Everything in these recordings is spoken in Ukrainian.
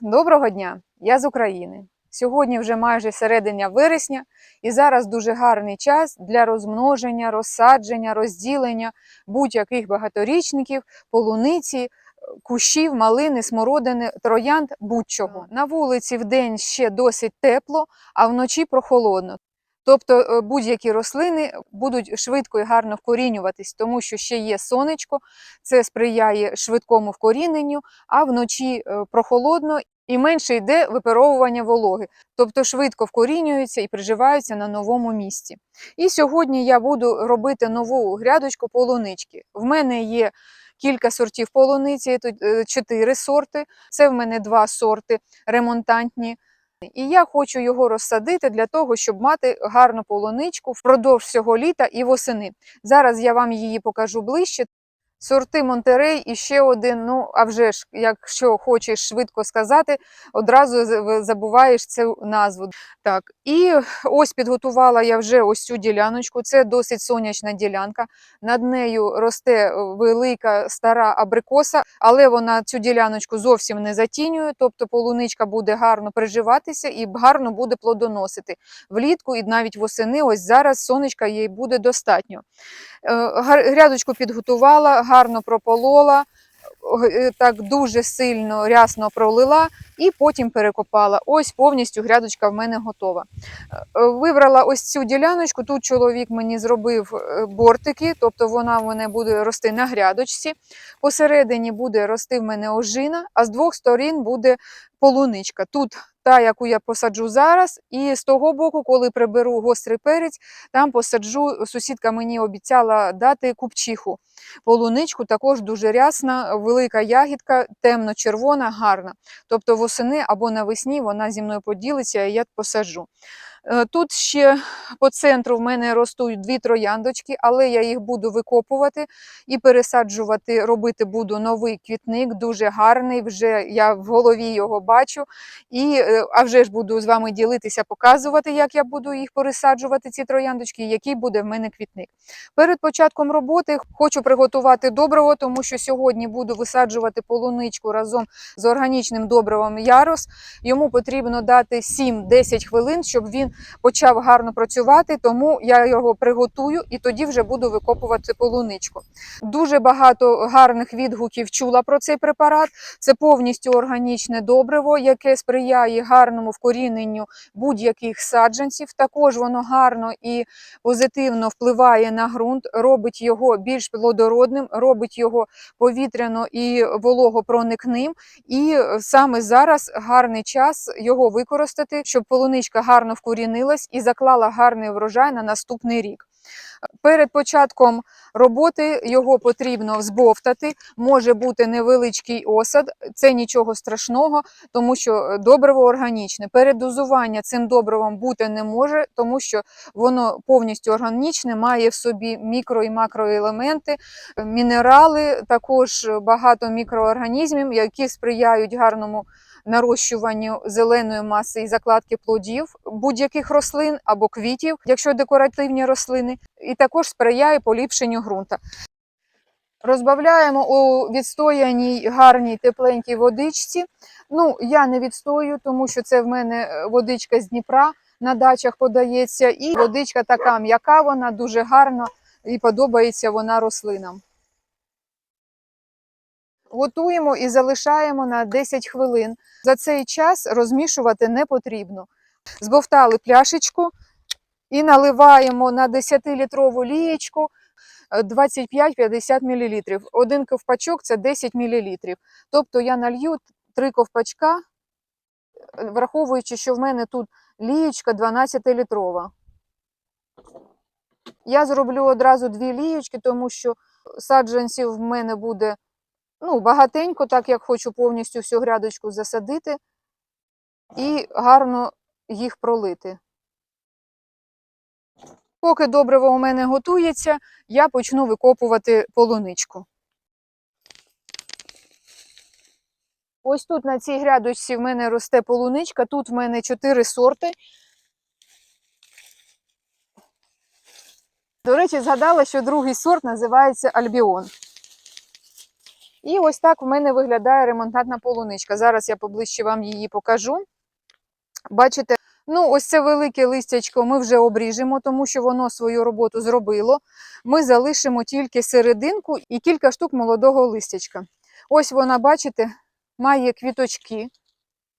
Доброго дня! Я з України. Сьогодні вже майже середина вересня, і зараз дуже гарний час для розмноження, розсадження, розділення будь-яких багаторічників, полуниці, кущів, малини, смородини, троянд, будь-чого. На вулиці в день ще досить тепло, а вночі прохолодно. Тобто е, будь-які рослини будуть швидко і гарно вкорінюватись, тому що ще є сонечко, це сприяє швидкому вкоріненню, а вночі е, прохолодно і менше йде випаровування вологи, тобто швидко вкорінюються і приживаються на новому місці. І сьогодні я буду робити нову грядочку полунички. В мене є кілька сортів полуниці, тут е, чотири сорти. Це в мене два сорти ремонтантні. І я хочу його розсадити для того, щоб мати гарну полуничку впродовж всього літа і восени. Зараз я вам її покажу ближче. Сорти Монтерей і ще один. Ну, а вже ж, якщо хочеш швидко сказати, одразу забуваєш цю назву. Так, і ось підготувала я вже ось цю діляночку. Це досить сонячна ділянка. Над нею росте е, велика стара абрикоса, але вона цю діляночку зовсім не затінює, тобто полуничка буде гарно приживатися і гарно буде плодоносити влітку і навіть восени. Ось зараз сонечка їй буде достатньо. Е, Грядочку підготувала, гарно прополола, е, так дуже сильно рясно пролила і потім перекопала. Ось повністю грядочка в мене готова. Е, Вибрала ось цю діляночку. Тут чоловік мені зробив е, бортики, тобто вона в мене буде рости на грядочці. Посередині буде рости в мене ожина, а з двох сторін буде полуничка. Тут та, яку я посаджу зараз, і з того боку, коли приберу гострий перець, там посаджу. Сусідка мені обіцяла дати купчиху. Полуничку також дуже рясна, велика ягідка, темно-червона, гарна. Тобто восени або навесні вона зі мною поділиться, і я посаджу. Е, Тут ще по центру в мене ростуть дві трояндочки, але я їх буду викопувати і пересаджувати, робити буду новий квітник, дуже гарний. Вже я в голові його бачу. І, е, а вже ж буду з вами ділитися, показувати, як я буду їх пересаджувати, ці трояндочки, який буде в мене квітник. Перед початком роботи хочу приготувати добриво, тому що сьогодні буду висаджувати полуничку разом з органічним добривом Ярос. Йому потрібно дати 7-10 хвилин, щоб він почав гарно працювати, тому я його приготую і тоді вже буду викопувати полуничку. Дуже багато гарних відгуків чула про цей препарат. Це повністю органічне добриво, яке сприяє гарному вкоріненню будь-яких саджанців. Також воно гарно і позитивно впливає на ґрунт, робить його більш плодородним, робить його повітряно і вологопроникним. І саме зараз гарний час його використати, щоб полуничка гарно вкорінилась і заклала гарний врожай на наступний рік. Перед початком роботи його потрібно збовтати. Може бути невеличкий осад, це нічого страшного, тому що е, добриво органічне. Передозування цим добривом бути не може, тому що воно повністю органічне, має в собі мікро і макроелементи, мінерали, також багато мікроорганізмів, які сприяють гарному нарощуванню зеленої маси і закладки плодів будь-яких рослин або квітів, якщо декоративні рослини, і також сприяє поліпшенню ґрунта. Розбавляємо у відстояній гарній тепленькій водичці. Ну, я не відстою, тому що це в мене е, водичка з Дніпра на дачах подається. І водичка така м'яка, вона дуже гарна і подобається вона рослинам. Готуємо і залишаємо на 10 хвилин. За цей час розмішувати не потрібно. Збовтали пляшечку і наливаємо на 10-літрову лієчку е, 25-50 мл. Один ковпачок це 10 мл. Тобто я налью 3 ковпачка, враховуючи, що в мене тут лієчка 12-літрова. Я зроблю одразу дві лієчки, тому що саджанців в мене буде ну, багатенько, так як хочу повністю всю грядочку засадити і гарно їх пролити. Поки добриво у мене готується, я почну викопувати полуничку. Ось тут на цій грядочці в мене росте полуничка, тут в мене чотири сорти. До речі, згадала, що другий сорт називається Альбіон. І ось так в мене виглядає ремонтантна полуничка. Зараз я поближче вам її покажу. Бачите, ну ось це велике листячко ми вже обріжемо, тому що воно свою роботу зробило. Ми залишимо тільки серединку і кілька штук молодого листячка. Ось вона, бачите, має квіточки.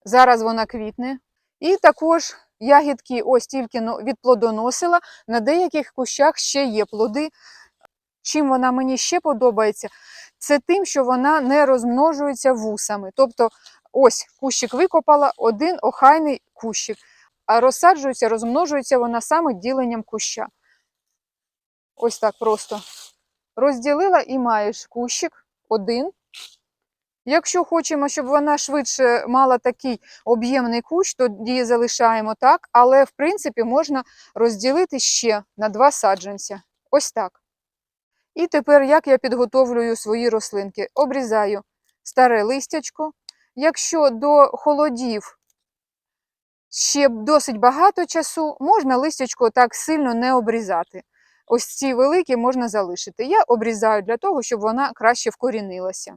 Зараз вона квітне. І також ягідки ось тільки но- відплодоносила. На деяких кущах ще є плоди. Чим вона мені ще подобається, це тим, що вона не розмножується вусами. Тобто, ось кущик викопала, один охайний кущик, а розсаджується, розмножується вона саме діленням куща. Ось так просто. Розділила і маєш кущик один. Якщо хочемо, щоб вона швидше мала такий об'ємний кущ, тоді залишаємо так, але в принципі можна розділити ще на два саджанця. Ось так. І тепер як я підготовлюю свої рослинки? Обрізаю старе листячко. Якщо до холодів ще досить багато часу, можна листячко так сильно не обрізати. Ось ці великі можна залишити. Я обрізаю для того, щоб вона краще вкорінилася.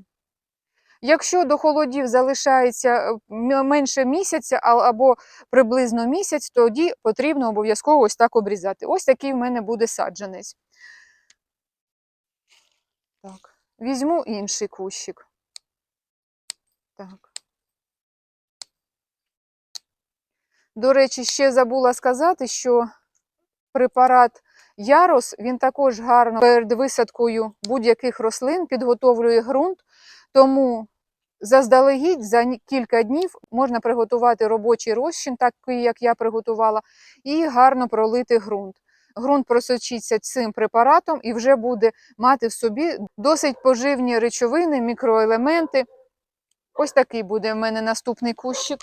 Якщо до холодів залишається е, менше місяця або приблизно місяць, тоді потрібно обов'язково ось так обрізати. Ось такий в мене буде саджанець. Так, візьму інший кущик. Так. До речі, ще забула сказати, що препарат Ярос, він також гарно перед висадкою будь-яких рослин підготовлює ґрунт, тому заздалегідь за кілька днів можна приготувати робочий розчин, такий, як я приготувала, і гарно пролити ґрунт. Ґрунт просочиться цим препаратом і вже буде мати в собі досить поживні речовини, мікроелементи. Ось такий буде в мене наступний кущик.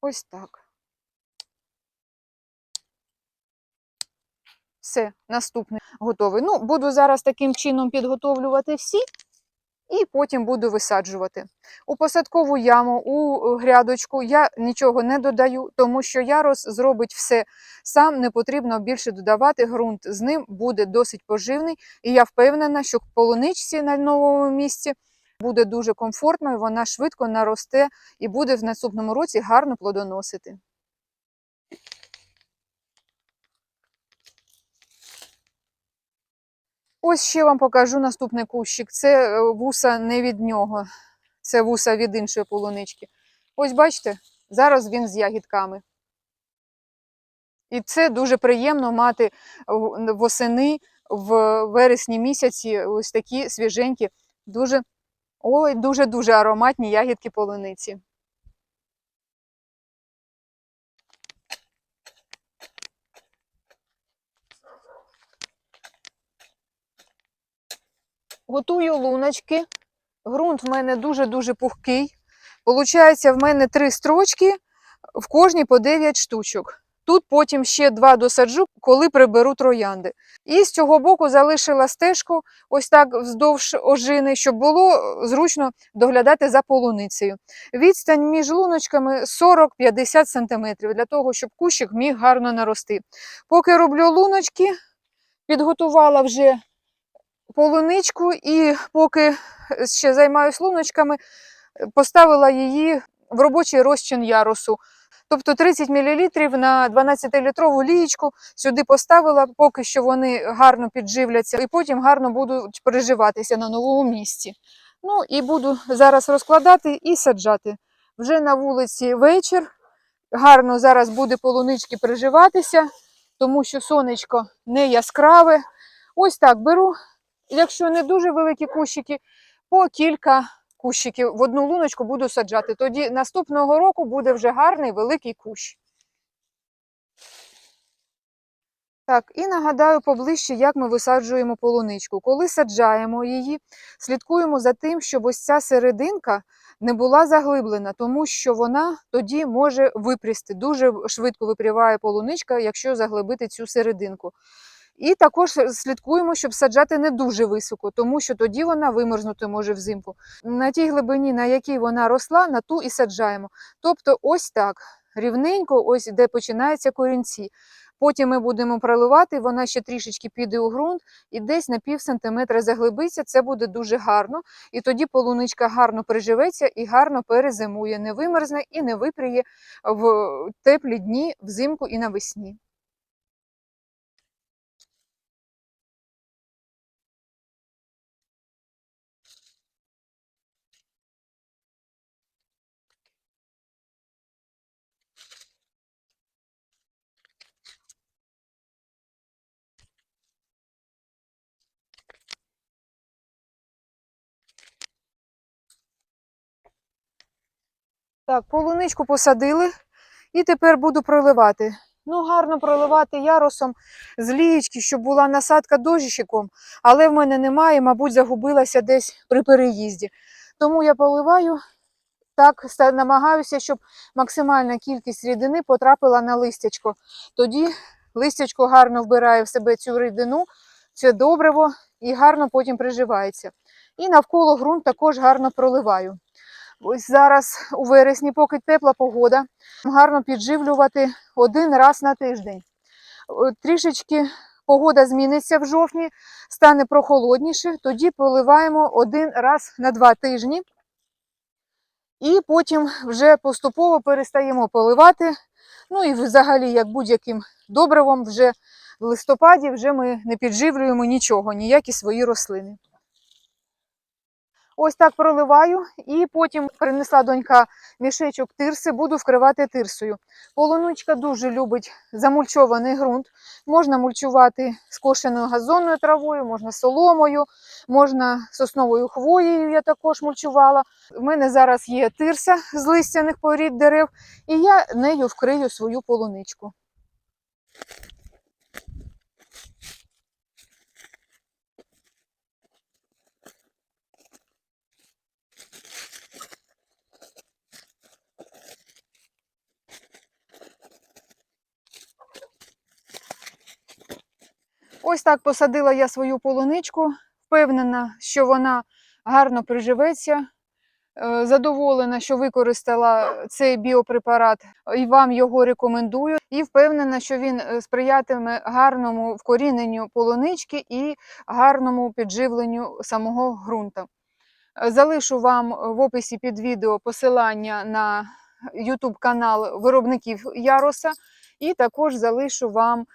Ось так. Все, наступний готовий. Ну, буду зараз таким чином підготовлювати всі, і потім буду висаджувати. У посадкову яму, у е, грядочку я нічого не додаю, тому що ярос зробить все сам, не потрібно більше додавати. ґрунт з ним буде досить поживний, і я впевнена, що полуничці на новому місці буде дуже комфортно, і вона швидко наросте і буде в наступному році гарно плодоносити. Ось ще вам покажу наступний кущик. Це е, вуса не від нього, це вуса від іншої полунички. Ось бачите, зараз він з ягідками. І це дуже приємно мати восени в вересні місяці ось такі свіженькі, дуже, ой, дуже-дуже ароматні ягідки полуниці. Готую луночки. Грунт в мене дуже-дуже пухкий. Получається, в мене три строчки, в кожній по 9 штучок. Тут потім ще два досаджу, коли приберу троянди. І з цього боку залишила стежку ось так вздовж ожини, щоб було зручно доглядати за полуницею. Відстань між луночками 40-50 см для того, щоб кущик міг гарно нарости. Поки роблю луночки, підготувала вже полуничку і поки ще займаюсь луночками, поставила її в робочий розчин ярусу. Тобто 30 мл на 12-літрову лієчку сюди поставила, поки що вони гарно підживляться, і потім гарно будуть приживатися на новому місці. Ну і буду зараз розкладати і саджати. Вже на вулиці вечір. Гарно зараз буде полунички приживатися, тому що сонечко не яскраве. Ось так беру якщо не дуже великі кущики, по кілька кущиків в одну луночку буду саджати. Тоді наступного року буде вже гарний великий кущ. Так, і нагадаю поближче, як ми висаджуємо полуничку. Коли саджаємо її, слідкуємо за тим, щоб ось ця серединка не була заглиблена, тому що вона тоді може випрісти. Дуже швидко випріває полуничка, якщо заглибити цю серединку. І також слідкуємо, щоб саджати не дуже високо, тому що тоді вона вимерзнути може взимку. На тій глибині, на якій вона росла, на ту і саджаємо. Тобто, ось так, рівненько, ось де починаються корінці. Потім ми будемо проливати, вона ще трішечки піде у ґрунт і десь на пів сантиметра заглибиться. Це буде дуже гарно. І тоді полуничка гарно приживеться і гарно перезимує, не вимерзне і не випріє в теплі дні взимку і навесні. Так, полуничку посадили і тепер буду проливати. Ну, гарно проливати ярусом з лієчки, щоб була насадка дощиком, але в мене немає, мабуть, загубилася десь при переїзді. Тому я поливаю так, намагаюся, щоб максимальна кількість рідини потрапила на листячко. Тоді листячко гарно вбирає в себе цю рідину, це добриво і гарно потім приживається. І навколо ґрунт також гарно проливаю. Ось зараз у вересні, поки тепла погода, гарно підживлювати один раз на тиждень. Трішечки погода зміниться в жовтні, стане прохолодніше, тоді поливаємо один раз на два тижні. І потім вже поступово перестаємо поливати. Ну і взагалі, як будь-яким добривом, вже в листопаді вже ми не підживлюємо нічого, ніякі свої рослини. Ось так проливаю, і потім принесла донька мішечок тирси, буду вкривати тирсою. Полуничка дуже любить замульчований ґрунт. Можна мульчувати скошеною газонною травою, можна соломою, можна сосновою хвоєю, я також мульчувала. У мене зараз є тирса з листяних порід дерев, і я нею вкрию свою полуничку. Ось так посадила я свою полуничку, впевнена, що вона гарно приживеться. Е, Задоволена, що використала цей біопрепарат і вам його рекомендую. І впевнена, що він е, сприятиме гарному вкоріненню полунички і гарному підживленню самого ґрунту. Е, Залишу вам в описі під відео посилання на YouTube канал виробників Яроса, і також залишу вам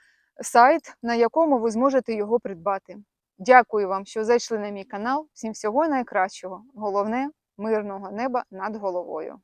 сайт, на якому ви зможете його придбати. Дякую вам, що зайшли на мій канал. Всім всього найкращого. Головне мирного неба над головою.